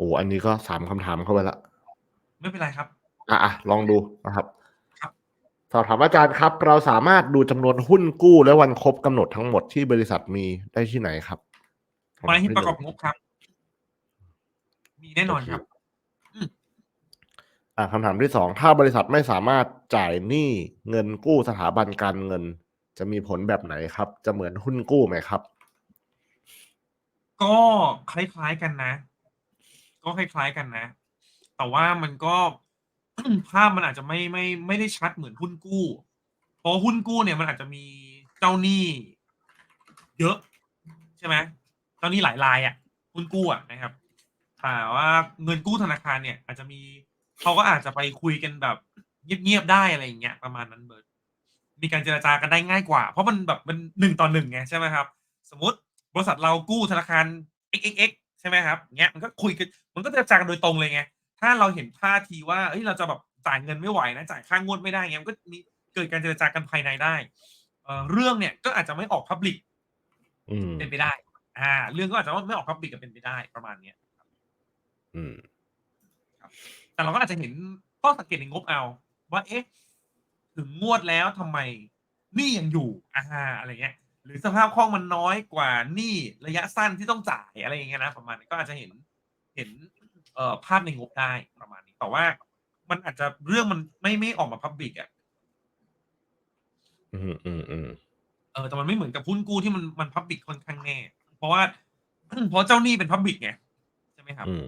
โอ้อันนี้ก็สามคำถามเข้าไปแล้วไม่เป็นไรครับ อะอะลองดูนะครับครับสอบถามอาจารย์ครับ เราสามารถดูจำนวนหุ้นกู้และวันครบกำหนดทั้งหมดที่บริษัทมีได้ที่ไหนครับมาที่ประกอบงบครับ มีแน่นอนครับอ่าคำถามที่สองถ้าบริษัทไม่สามารถจ่ายหนี้เงินกู้สถาบันการเงิน จะมีผลแบบไหนครับ จะเหมือนหุ้นกู้ไหมครับ ก็คล้ายๆกันนะ ก็คล้ายๆกันนะ แต่ว่ามันก็ ภาพมันอาจจะไม่ไม่ไม่ได้ชัดเหมือนหุ้นกู้ เพราะหุ้นกู้เนี่ยมันอาจจะมีเจ้าหนี้ เยอะ ใช่ไหมเจ้าหนี้หลายรายอะ หุ้นกู้อะนะครับแต่ว่าเงินกู้ธนาคารเนี่ย อาจจะมีเขาก็อาจจะไปคุยกันแบบเงียบๆได้อะไรอย่างเงี้ยประมาณนั้นเบิร์ดมีการเจรจากันได้ง่ายกว่า เพราะมันแบบมันหนึ่งต่อหนึ่งไงใช่ไหมครับ สมมติบริษัทเรากู้ธนาคาร xxx ใช่ไหมครับเงี้ยมันก็คุยกันมัน ก็เจรจากันโดยตรงเลยไง ถ้าเราเห็นท่าทีว่าเอ้ยเราจะแบบจ่ายเงินไม่ไหวนะจ่ายค่างวดไม่ได้เงี้ยมันก็มีเกิดการเจรจากันภายในได้เอ่อเรื่องเนี่ยก็อาจจะไม่ออกพับลิกอืมเป็นไปได้ อ่า เรื่องก็อาจจะไม่ออกพับลิกก็เป็นไปได้ประมาณเนี้ยอืมแต่เราก็อาจจะเห็นข้อสังเกตในงบเอา ว่าเอ๊ะ ถึงงวดแล้วทำไมหนี้ยังอยู่อ่าอะไรเงี้ย หรือสภาพคล่องมันน้อยกว่าหนี้ระยะสั้นที่ต้องจ่ายอะไรอย่างเงี้ยนะประมาณนี้ก็อาจจะเห็นเห็น เอ่อภาพในงบได้ประมาณนี้แต่ว่ามันอาจจะเรื่องมันไม่ไม่ออกมาพับบิกอะอืมอืมอืมเออแต่มันไม่เหมือนกับหุ้นกู้ที่มันมันพับบิกค่อนข้างแน่ เพราะว่าเพราะเจ้าหนี้เป็นพับบิกไงใช่ไหมครับ อืม